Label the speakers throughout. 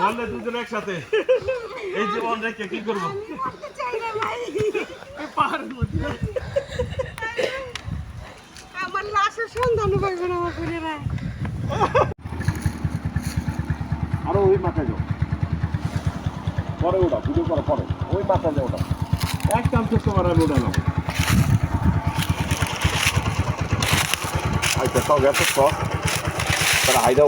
Speaker 1: বললে দুজন একসাথে। এই জীবন রেখে কি করব?
Speaker 2: আমার লাশের সন্ধান পাইবে না আমার
Speaker 1: আরও ওই মাথায় যাও। পরে ওটা ভিডিও করা পরে। ওই মাথায় যাও ওটা একদম চেষ্টা করা আমি ওটা নাও আচ্ছা সব গেছে সব তারা হাইদা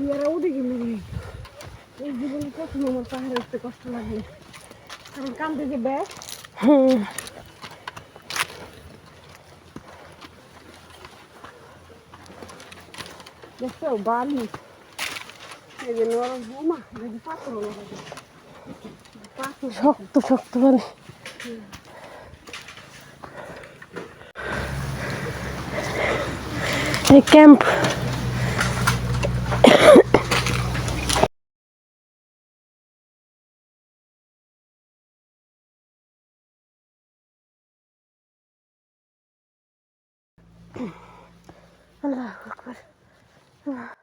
Speaker 2: পাহাড়ি আর ওদিকে মেরে এই জীবনে প্রথম আমার পাহাড়ে উঠতে কষ্ট লাগে। কারণ কান থেকে ব্যাগ দেখছ, বালি। এই যে নরম বোমা যদি পাথর।
Speaker 3: শক্ত শক্ত মানে ক্যাম্প। আল্লাহ আকবার
Speaker 1: আরে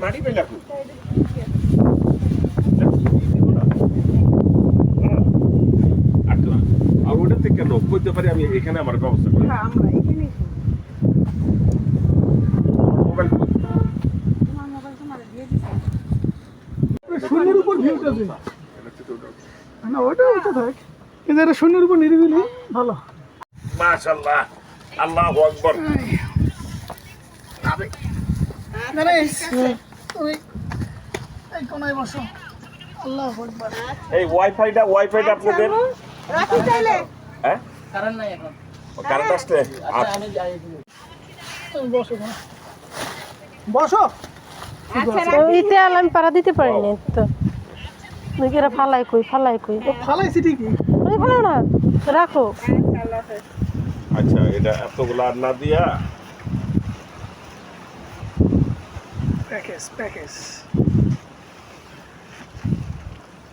Speaker 1: মাটি পেলা কই আর ওটা থেকে কেন করতে পারি আমি এখানে আমার ব্যবস্থা করি
Speaker 2: হ্যাঁ
Speaker 4: শূন্যের উপর ভিউটা না ওটা ওটা থাক কিন্তু এটা শূন্যের উপর নিরিবিলি ভালো
Speaker 1: মাশাআল্লাহ আল্লাহু আকবার
Speaker 4: আরে ওই এই কোনায় বসো। আল্লাহ আকবার।
Speaker 1: এই ওয়াইফাইটা ওয়াইফাইটা আপনাদের?
Speaker 2: রাখি চাইলে
Speaker 1: হ্যাঁ?
Speaker 5: কারণ নাই এখন।
Speaker 1: কারেন্ট আসছে?
Speaker 5: আচ্ছা আমি যাই
Speaker 4: তুমি বসো
Speaker 2: আচ্ছা
Speaker 3: ইতে আল আমি পাড়া দিতে পারিনি তো। এরা ফালাই কই ফালাই কই।
Speaker 4: ও ফালাইছি ঠিকই।
Speaker 3: ওই ফালাও না রাখো।
Speaker 1: আচ্ছা এটা এতগুলো আর না দিয়া
Speaker 4: প্যাকেজ প্যাকেজ।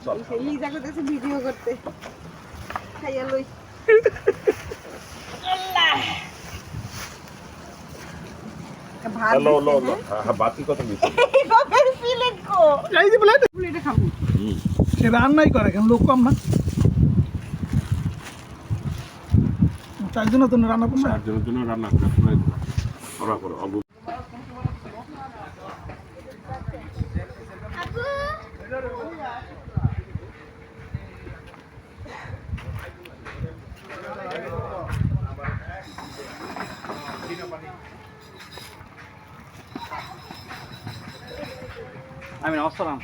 Speaker 1: চল
Speaker 2: এই জায়গাতে ভিডিও করতে। খাইয়া লই।
Speaker 1: Hello hello hello. হ্যাঁ? বাতি কথা দিচ্ছি
Speaker 2: বাপের প্লেট কো?
Speaker 4: এই যে প্লেট
Speaker 2: প্লেটে খাব।
Speaker 4: সে রান্নাই করে কেন লোক কম না? তাই জন্য তো রান্না করবে
Speaker 1: চারজনের জন্য রান্না করে করা। করো অবু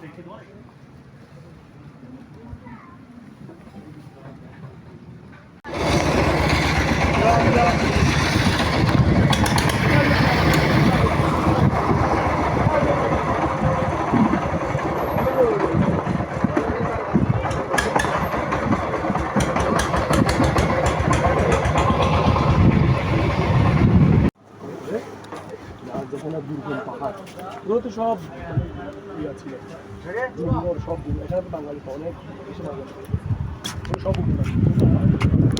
Speaker 6: Thank নমস্কার
Speaker 4: যেখানে দুর্গম পাহাড় ওগুলো তো সব ইয়া ছিল। জঙ্গল সব এখানে তো বাঙালি অনেক বেশি বাঙালি। সব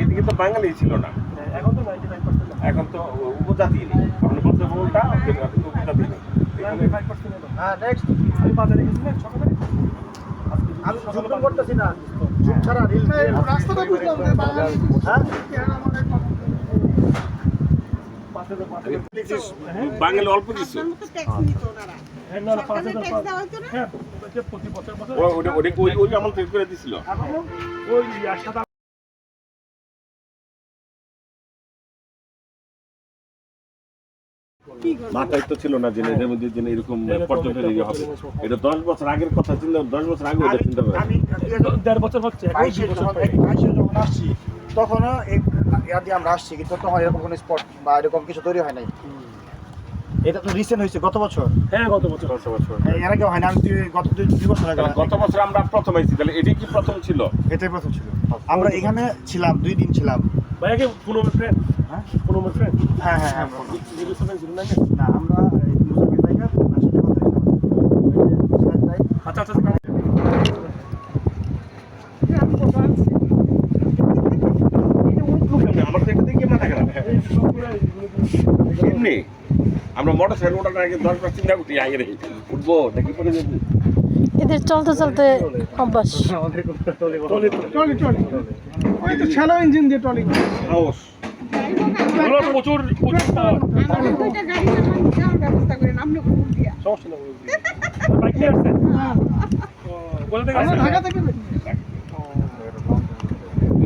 Speaker 1: এদিকে তো বাঙালি ছিল না।
Speaker 4: এখন তো নাইনটি নাইন পার্সেন্ট
Speaker 1: এখন তো উপজাতি নেই। আপনি বলতে বলটা এখন তো উপজাতি নেই।
Speaker 4: হ্যাঁ নেক্সট আমি বাজারে গেছিলাম সকালে আমি যোগদান করতেছি না। ছাড়া রিল রাস্তাটা বুঝলাম যে বাঙালি হ্যাঁ পাঁচ হাজার পাঁচ হাজার
Speaker 1: দেখছিস, বাঙালি অল্প কিছু
Speaker 2: আপনার মতো ট্যাক্স নিত ওনারা
Speaker 4: হ্যাঁ না না পাঁচ
Speaker 2: সরকারের
Speaker 4: হাজার
Speaker 2: ট্যাক্স দেওয়া হতো না
Speaker 4: হ্যাঁ ওটা প্রতি বছর
Speaker 1: ওই আমল থেকে করে দিছিল?
Speaker 4: ওই
Speaker 2: কি করব
Speaker 1: মাথায় তো ছিল না যে এদের মধ্যে যে এরকম পর্যটন এরিয়া হবে। এটা দশ বছর আগের কথা চিন্তা দশ বছর আগে ওটা চিন্তা করে।
Speaker 4: দেড় বছর হচ্ছে
Speaker 7: যখন আসছি তখনও আমরা আসছি কিন্তু তখন এরকম কোনো স্পট বা এরকম কিছু তৈরি হয় নাই। এটা তো রিসেন্ট হয়েছে গত বছর।
Speaker 4: হ্যাঁ গত বছর।
Speaker 1: দশ বছর
Speaker 7: এর আগে হয় না আমি গত দুই বছর আগে
Speaker 1: গত বছর আমরা প্রথম আইছি তাহলে এটাই কি প্রথম ছিল?
Speaker 7: এটাই প্রথম ছিল। আমরা এখানে ছিলাম দুই দিন ছিলাম।
Speaker 4: ভাইয়াকে পুনমের ফ্রেন্ড
Speaker 7: হ্যাঁ?
Speaker 4: পুনমের ফ্রেন্ড
Speaker 7: হ্যাঁ হ্যাঁ হ্যাঁ না আমরা এই মুসাফির সাথে কথা হয়েছে।
Speaker 4: আচ্ছা আচ্ছা আচ্ছা।
Speaker 1: আমার তো এখান থেকে মাথা খারাপ এমনি? আমরা মোটর সাইকেল ওঠার আগে দশ বার চিন্তা করছি আগে রে উঠবো নাকি পরে যাব?
Speaker 3: এদের চলতে চলতে অভ্যাস।
Speaker 4: ছেলো ইঞ্জিন দিয়ে এগুলো প্রচুর প্রচুর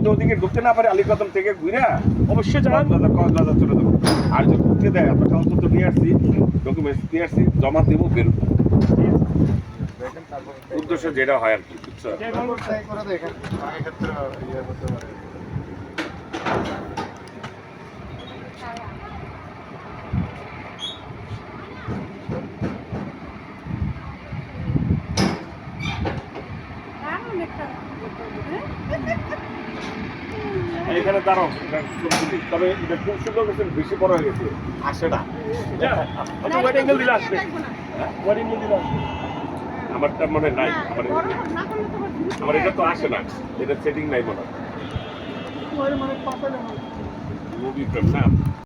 Speaker 1: তো ওদিকে ঢুকতে না পারে আলিকদম থেকে ঘুরে
Speaker 4: অবশ্যই যান।
Speaker 1: কক্সবাজার চলে যাব। আর যদি ঢুকতে দেয় আমরা কাগজপত্র নিয়ে আসছি ডকুমেন্টস নিয়ে আসছি জমা দেবো বেরোবো উদ্দেশ্য যেটা হয় আর কি বুঝছ?
Speaker 7: Thank you. করতে
Speaker 1: দাঁড়াও। তবে এটা খুব সুন্দর গেছে বেশি বড় হয়ে গেছে। আসে না। আচ্ছা ওয়েডিং এর দিলে আসবে। ওয়েডিং এর দিলে আসবে। আমারটা মনে নাই। আমার আমার এটা তো আসে না। এটা সেটিং নাই মনে হয়।
Speaker 4: মানে
Speaker 1: মুভি প্রেম না।